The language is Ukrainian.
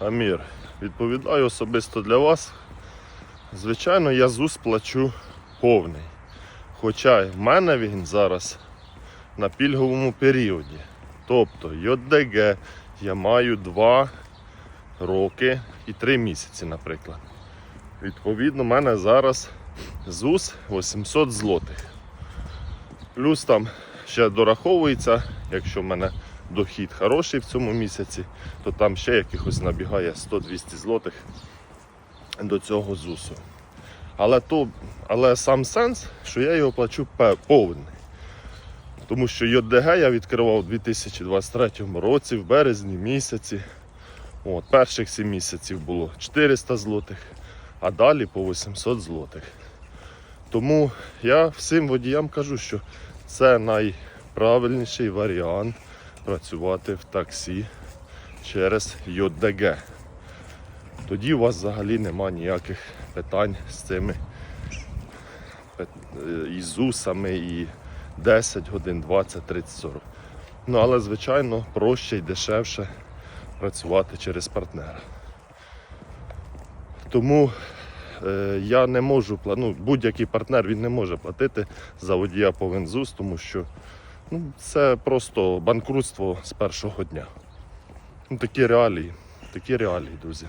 Амір, відповідаю особисто для вас. Звичайно, я ЗУС плачу повний. Хоча в мене він зараз на пільговому періоді. Тобто ЙОДГ я маю 2 роки і 3 місяці, наприклад. Відповідно, в мене зараз ЗУС 800 злотих. Плюс там ще дораховується, якщо в мене дохід хороший в цьому місяці, то там ще якихось набігає 100-200 злотих до цього ЗУСу. Але, то, але сам сенс, що я його плачу повний. Тому що ЙОДГ я відкривав у 2023 році, в березні місяці. От, перших 7 місяців було 400 злотих, а далі по 800 злотих. Тому я всім водіям кажу, що це найправильніший варіант працювати в таксі через ЙОДГ. Тоді у вас взагалі нема ніяких питань з цими пет- е, і 10 годин, 20, 30, 40. Ну, але, звичайно, проще і дешевше працювати через партнера. Тому е, я не можу ну, будь-який партнер він не може платити за водія по Вензус, тому що ну, це просто банкрутство з першого дня. Ну, такі реалії, такі реалії, друзі.